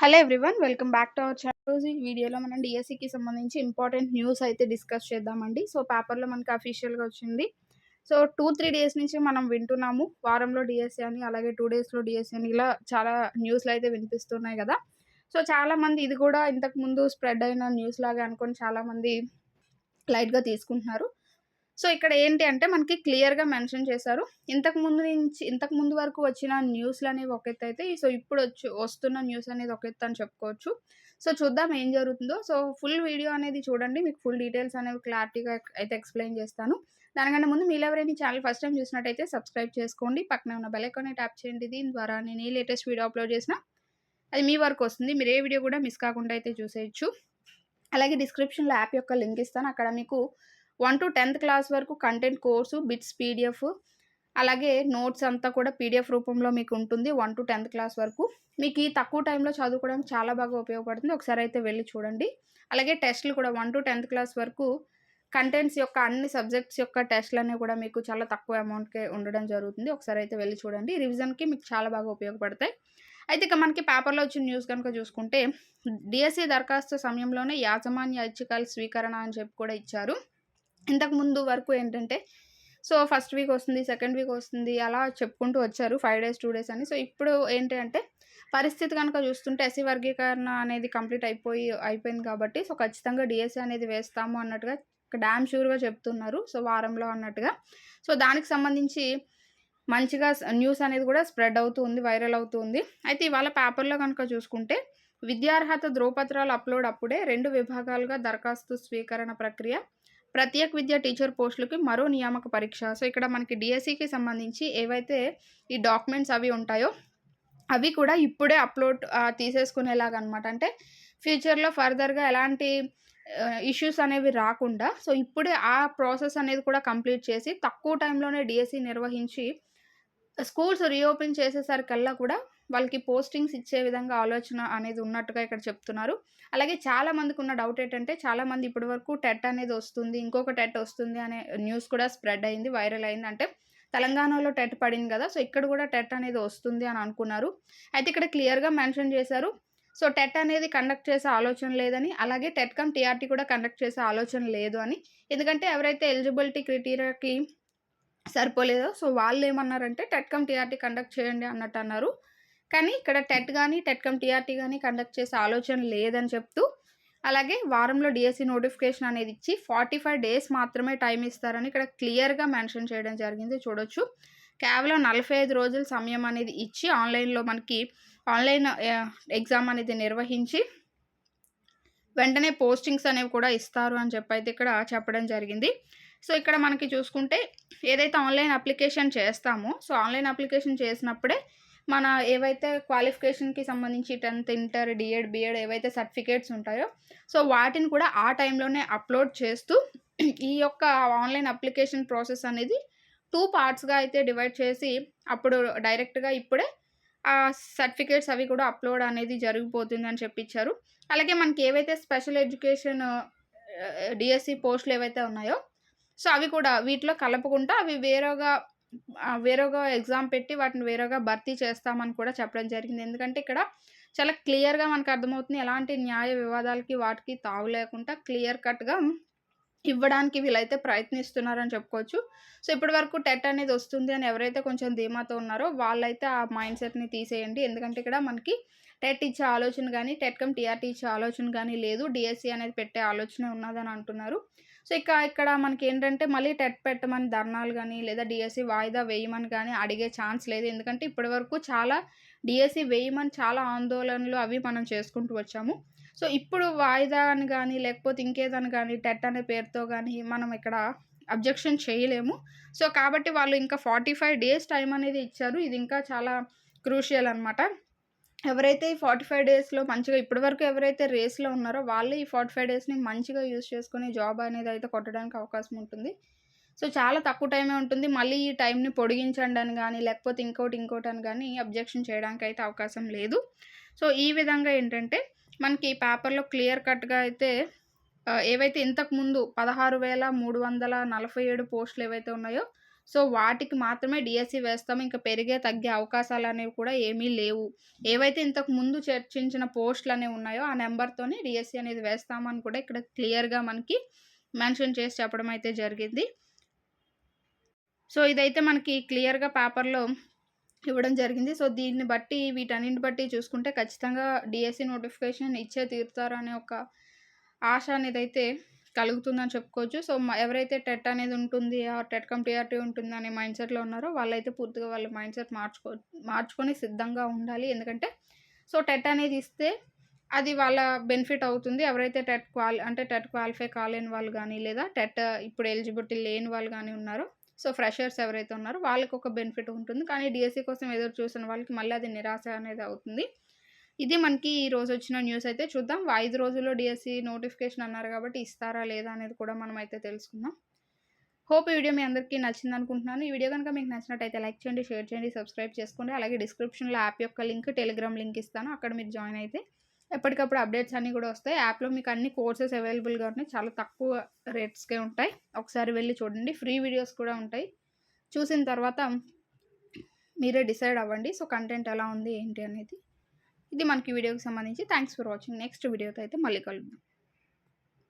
Hello everyone welcome back to our channel రోజు ఈ వీడియోలో మనం డిఎస్సికి సంబంధించి ఇంపార్టెంట్ న్యూస్ అయితే డిస్కస్ చేద్దామండి. సో పేపర్లో మనకి అఫీషియల్గా వచ్చింది. సో టూ త్రీ డేస్ నుంచి మనం వింటున్నాము. వారంలో డిఎస్సి అని అలాగే టూ డేస్లో డిఎస్సి అని ఇలా చాలా న్యూస్లు అయితే వినిపిస్తున్నాయి కదా. సో చాలామంది ఇది కూడా ఇంతకు ముందు స్ప్రెడ్ అయిన న్యూస్ లాగా అనుకొని చాలామంది లైట్గా తీసుకుంటున్నారు. సో ఇక్కడ ఏంటి అంటే మనకి క్లియర్గా మెన్షన్ చేశారు. ఇంతకు ముందు నుంచి ఇంతకు ముందు వరకు వచ్చిన న్యూస్లు అనేవి ఒక ఎత్తు అయితే సో ఇప్పుడు వచ్చి వస్తున్న న్యూస్ అనేది ఒక ఎత్తు అని చెప్పుకోవచ్చు. సో చూద్దాం ఏం జరుగుతుందో. సో ఫుల్ వీడియో అనేది చూడండి మీకు ఫుల్ డీటెయిల్స్ అనేవి క్లారిటీగా అయితే ఎక్స్ప్లెయిన్ చేస్తాను. దానికంటే ముందు మీరు ఎవరైనా ఛానల్ ఫస్ట్ టైం చూసినట్టయితే సబ్స్క్రైబ్ చేసుకోండి. పక్కన ఉన్న బెల్ ఐకాన్ని ట్యాప్ చేయండి. దీని ద్వారా నేను ఏ లేటెస్ట్ వీడియో అప్లోడ్ చేసినా అది మీ వరకు వస్తుంది. మీరు ఏ వీడియో కూడా మిస్ కాకుండా అయితే చూసేయచ్చు. అలాగే డిస్క్రిప్షన్లో యాప్ యొక్క లింక్ ఇస్తాను. అక్కడ మీకు వన్ టు టెన్త్ క్లాస్ వరకు కంటెంట్ కోర్సు బిట్స్ పీడిఎఫ్ అలాగే నోట్స్ అంతా కూడా పీడిఎఫ్ రూపంలో మీకు ఉంటుంది వన్ టు టెన్త్ క్లాస్ వరకు. మీకు ఈ తక్కువ టైంలో చదువుకోవడానికి చాలా బాగా ఉపయోగపడుతుంది. ఒకసారి అయితే వెళ్ళి చూడండి. అలాగే టెస్ట్లు కూడా వన్ టు టెన్త్ క్లాస్ వరకు కంటెంట్స్ యొక్క అన్ని సబ్జెక్ట్స్ యొక్క టెస్ట్లు అనేవి కూడా మీకు చాలా తక్కువ అమౌంట్కే ఉండడం జరుగుతుంది. ఒకసారి అయితే వెళ్ళి చూడండి. రివిజన్కి మీకు చాలా బాగా ఉపయోగపడతాయి. అయితే ఇక మనకి పేపర్లో వచ్చిన న్యూస్ కనుక చూసుకుంటే డిఎస్సి దరఖాస్తు సమయంలోనే యాజమాన్య ఐచ్ఛికాల స్వీకరణ అని చెప్పి కూడా ఇచ్చారు. ఇంతకుముందు వరకు ఏంటంటే సో ఫస్ట్ వీక్ వస్తుంది సెకండ్ వీక్ వస్తుంది అలా చెప్పుకుంటూ వచ్చారు ఫైవ్ డేస్ టూ డేస్ అని. సో ఇప్పుడు ఏంటి అంటే పరిస్థితి కనుక చూస్తుంటే ఎస్సీ వర్గీకరణ అనేది కంప్లీట్ అయిపోయి అయిపోయింది కాబట్టి సో ఖచ్చితంగా డిఎస్సీ అనేది వేస్తాము అన్నట్టుగా డ్యామ్ షూర్గా చెప్తున్నారు సో వారంలో అన్నట్టుగా. సో దానికి సంబంధించి మంచిగా న్యూస్ అనేది కూడా స్ప్రెడ్ అవుతూ ఉంది వైరల్ అవుతుంది అయితే ఇవాళ పేపర్లో కనుక చూసుకుంటే విద్యార్హత ధ్రువపత్రాలు అప్లోడ్ అప్పుడే రెండు విభాగాలుగా దరఖాస్తు స్వీకరణ ప్రక్రియ ప్రత్యేక విద్య టీచర్ పోస్టులకి మరో నియామక పరీక్ష. సో ఇక్కడ మనకి డిఎస్సికి సంబంధించి ఏవైతే ఈ డాక్యుమెంట్స్ అవి ఉంటాయో అవి కూడా ఇప్పుడే అప్లోడ్ తీసేసుకునేలాగా అనమాట అంటే ఫ్యూచర్లో ఫర్దర్గా ఎలాంటి ఇష్యూస్ అనేవి రాకుండా సో ఇప్పుడే ఆ ప్రాసెస్ అనేది కూడా కంప్లీట్ చేసి తక్కువ టైంలోనే డిఎస్సి నిర్వహించి స్కూల్స్ రీఓపెన్ చేసేసరికల్లా కూడా వాళ్ళకి పోస్టింగ్స్ ఇచ్చే విధంగా ఆలోచన అనేది ఉన్నట్టుగా ఇక్కడ చెప్తున్నారు. అలాగే చాలా మందికి ఉన్న డౌట్ ఏంటంటే చాలామంది ఇప్పటి వరకు టెట్ అనేది వస్తుంది ఇంకొక టెట్ వస్తుంది అనే న్యూస్ కూడా స్ప్రెడ్ అయింది వైరల్ అయింది. అంటే తెలంగాణలో టెట్ పడింది కదా సో ఇక్కడ కూడా టెట్ అనేది వస్తుంది అని అనుకున్నారు. అయితే ఇక్కడ క్లియర్గా మెన్షన్ చేశారు. సో టెట్ అనేది కండక్ట్ చేసే ఆలోచన లేదని అలాగే టెట్ కమ్ టీఆర్టీ కూడా కండక్ట్ చేసే ఆలోచన లేదు అని. ఎందుకంటే ఎవరైతే ఎలిజిబిలిటీ క్రైటీరియాకి సరిపోలేదో సో వాళ్ళు ఏమన్నారంటే టెట్ కమ్ టీఆర్టీ కండక్ట్ చేయండి అన్నట్టు అన్నారు. కానీ ఇక్కడ టెట్ కానీ టెట్కమ్ టీఆర్టీ కానీ కండక్ట్ చేసే ఆలోచన లేదని చెప్తూ అలాగే వారంలో డిఎస్సి నోటిఫికేషన్ అనేది ఇచ్చి ఫార్టీ ఫైవ్ డేస్ మాత్రమే టైం ఇస్తారని ఇక్కడ క్లియర్గా మెన్షన్ చేయడం జరిగింది. చూడొచ్చు. కేవలం నలభై ఐదు రోజుల సమయం అనేది ఇచ్చి ఆన్లైన్లో మనకి ఆన్లైన్ ఎగ్జామ్ అనేది నిర్వహించి వెంటనే పోస్టింగ్స్ అనేవి కూడా ఇస్తారు అని చెప్పి అయితే ఇక్కడ చెప్పడం జరిగింది. సో ఇక్కడ మనకి చూసుకుంటే ఏదైతే ఆన్లైన్ అప్లికేషన్ చేస్తామో సో ఆన్లైన్ అప్లికేషన్ చేసినప్పుడే మన ఏవైతే క్వాలిఫికేషన్కి సంబంధించి టెన్త్ ఇంటర్ డిఎడ్ బిఎడ్ ఏవైతే సర్టిఫికేట్స్ ఉంటాయో సో వాటిని కూడా ఆ టైంలోనే అప్లోడ్ చేస్తూ ఈ యొక్క ఆన్లైన్ అప్లికేషన్ ప్రాసెస్ అనేది టూ పార్ట్స్గా అయితే డివైడ్ చేసి అప్పుడు డైరెక్ట్గా ఇప్పుడే ఆ సర్టిఫికేట్స్ అవి కూడా అప్లోడ్ అనేది జరిగిపోతుంది అని చెప్పించారు అలాగే మనకి ఏవైతే స్పెషల్ ఎడ్యుకేషన్ డిఎస్సి పోస్టులు ఏవైతే ఉన్నాయో సో అవి కూడా వీటిలో కలపకుండా అవి వేరేగా వేరేగా ఎగ్జామ్ పెట్టి వాటిని వేరేగా భర్తీ చేస్తామని కూడా చెప్పడం జరిగింది. ఎందుకంటే ఇక్కడ చాలా క్లియర్గా మనకు అర్థమవుతుంది ఎలాంటి న్యాయ వివాదాలకి వాటికి తావు లేకుండా క్లియర్ కట్గా ఇవ్వడానికి వీళ్ళైతే ప్రయత్నిస్తున్నారని చెప్పుకోవచ్చు. సో ఇప్పటి వరకు టెట్ అనేది వస్తుంది అని ఎవరైతే కొంచెం ధీమాతో ఉన్నారో వాళ్ళైతే ఆ మైండ్ సెట్ని తీసేయండి. ఎందుకంటే ఇక్కడ మనకి టెట్ ఇచ్చే ఆలోచన కానీ టెట్కమ్ టీఆర్టీ ఇచ్చే ఆలోచన కానీ లేదు. డిఎస్సి అనేది పెట్టే ఆలోచన ఉన్నదని అంటున్నారు. సో ఇక ఇక్కడ మనకి ఏంటంటే మళ్ళీ టెట్ పెట్టమని ధర్నాలు కానీ లేదా డిఎస్సి వాయిదా వేయమని కానీ అడిగే ఛాన్స్ లేదు. ఎందుకంటే ఇప్పటి వరకు చాలా డిఎస్సి వేయమని చాలా ఆందోళనలు అవి మనం చేసుకుంటూ వచ్చాము. సో ఇప్పుడు వాయిదా అని కానీ లేకపోతే ఇంకేదని కానీ టెట్ అనే పేరుతో కానీ మనం ఇక్కడ అబ్జెక్షన్ చేయలేము. సో కాబట్టి వాళ్ళు ఇంకా ఫార్టీ ఫైవ్ డేస్ టైం అనేది ఇచ్చారు. ఇది ఇంకా చాలా క్రూషియల్ అనమాట ఎవరైతే ఈ ఫార్టీ ఫైవ్ డేస్లో మంచిగా ఇప్పటివరకు ఎవరైతే రేస్లో ఉన్నారో వాళ్ళు ఈ ఫార్టీ ఫైవ్ డేస్ని మంచిగా యూస్ చేసుకుని జాబ్ అనేది అయితే కొట్టడానికి అవకాశం ఉంటుంది. సో చాలా తక్కువ టైమే ఉంటుంది. మళ్ళీ ఈ టైంని పొడిగించండి అని కానీ లేకపోతే ఇంకోటి ఇంకోటి అని కానీ అబ్జెక్షన్ చేయడానికి అయితే అవకాశం లేదు. సో ఈ విధంగా ఏంటంటే మనకి ఈ పేపర్లో క్లియర్ కట్గా అయితే ఏవైతే ఇంతకుముందు పదహారు వేల మూడు వందల నలభై ఏడు పోస్టులు ఏవైతే ఉన్నాయో సో వాటికి మాత్రమే డిఎస్సి వేస్తాము ఇంకా పెరిగే తగ్గే అవకాశాలు అనేవి కూడా ఏమీ లేవు. ఏవైతే ఇంతకు ముందు చర్చించిన పోస్టులు అనేవి ఉన్నాయో ఆ నెంబర్తోనే డిఎస్సి అనేది వేస్తామని కూడా ఇక్కడ క్లియర్గా మనకి మెన్షన్ చేసి చెప్పడం అయితే జరిగింది. సో ఇదైతే మనకి క్లియర్గా పేపర్లో ఇవ్వడం జరిగింది. సో దీన్ని బట్టి వీటన్నింటి బట్టి చూసుకుంటే ఖచ్చితంగా డిఎస్సి నోటిఫికేషన్ ఇచ్చే తీరుతారు అనే ఒక ఆశ అనేది అయితే కలుగుతుందని చెప్పుకోవచ్చు. సో ఎవరైతే టెట్ అనేది ఉంటుంది ఆ టెట్ కమ్ టీఆర్టీ ఉంటుంది అనే మైండ్ సెట్లో ఉన్నారో వాళ్ళైతే పూర్తిగా వాళ్ళ మైండ్ సెట్ మార్చుకో మార్చుకొని సిద్ధంగా ఉండాలి. ఎందుకంటే సో టెట్ అనేది ఇస్తే అది వాళ్ళ బెనిఫిట్ అవుతుంది. ఎవరైతే టెట్ క్వాలి అంటే టెట్ క్వాలిఫై కాలేని వాళ్ళు కానీ లేదా టెట్ ఇప్పుడు ఎలిజిబిలిటీ లేని వాళ్ళు కానీ ఉన్నారో సో ఫ్రెషర్స్ ఎవరైతే ఉన్నారో వాళ్ళకి ఒక బెనిఫిట్ ఉంటుంది. కానీ డిఎస్సి కోసం ఎదురు చూసిన వాళ్ళకి మళ్ళీ అది నిరాశ అనేది అవుతుంది. ఇది మనకి ఈ రోజు వచ్చిన న్యూస్ అయితే చూద్దాం. ఐదు రోజుల్లో డిఎస్సి నోటిఫికేషన్ అన్నారు కాబట్టి ఇస్తారా లేదా అనేది కూడా మనం అయితే తెలుసుకుందాం. హోప్ ఈ వీడియో మీ అందరికీ నచ్చింది అనుకుంటున్నాను. ఈ వీడియో కనుక మీకు నచ్చినట్టయితే లైక్ చేయండి షేర్ చేయండి సబ్స్క్రైబ్ చేసుకోండి. అలాగే డిస్క్రిప్షన్లో యాప్ యొక్క లింక్ టెలిగ్రామ్ లింక్ ఇస్తాను. అక్కడ మీరు జాయిన్ అయితే ఎప్పటికప్పుడు అప్డేట్స్ అన్నీ కూడా వస్తాయి. యాప్లో మీకు అన్ని కోర్సెస్ అవైలబుల్గా ఉన్నాయి. చాలా తక్కువ రేట్స్కే ఉంటాయి. ఒకసారి వెళ్ళి చూడండి. ఫ్రీ వీడియోస్ కూడా ఉంటాయి. చూసిన తర్వాత మీరే డిసైడ్ అవ్వండి. సో కంటెంట్ ఎలా ఉంది ఏంటి అనేది. ఇది మనకి వీడియోకి సంబంధించి. థ్యాంక్స్ ఫర్ వాచింగ్ నెక్స్ట్ వీడియోతో అయితే మళ్ళీ కలుద్దాం.